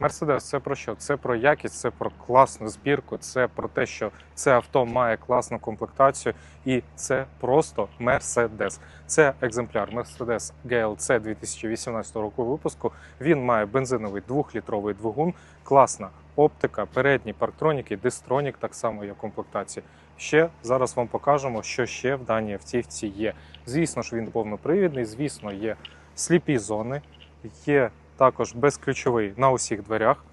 Мерседес це про що? Це про якість, це про класну збірку, це про те, що це авто має класну комплектацію, і це просто Мерседес. Це екземпляр Mercedes GLC 2018 року випуску. Він має бензиновий двохлітровий двигун, класна оптика, передні парктроніки, дистронік, так само є в комплектації. Ще зараз вам покажемо, що ще в даній автівці є. Звісно ж, він повнопривідний, звісно, є сліпі зони, є також безключовий на усіх дверях.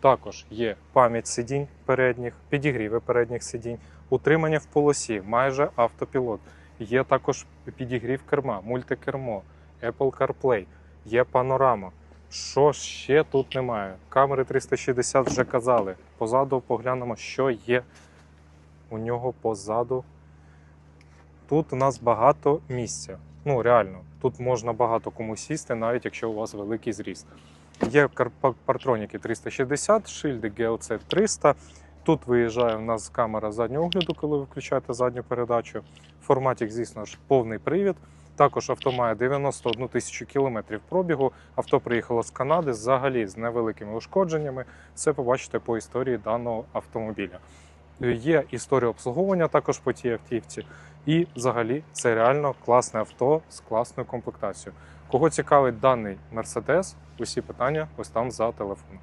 Також є пам'ять сидінь передніх, підігріви передніх сидінь, утримання в полосі, майже автопілот. Є також підігрів керма, мультикермо, Apple CarPlay, є панорама. Що ще тут немає? Камери 360 вже казали. Позаду поглянемо, що є у нього позаду. Тут у нас багато місця. Ну, реально, тут можна багато кому сісти, навіть якщо у вас великий зріст. Є партроніки 360, шильди GLC 300. Тут виїжджає у нас камера заднього огляду, коли ви включаєте задню передачу. Форматик, звісно ж, повний привід. Також авто має 91 тисячу кілометрів пробігу. Авто приїхало з Канади взагалі з невеликими ушкодженнями. Це побачите по історії даного автомобіля. Є історія обслуговування також по тій автівці. І взагалі це реально класне авто з класною комплектацією. Кого цікавить даний Мерседес, усі питання ось там за телефоном.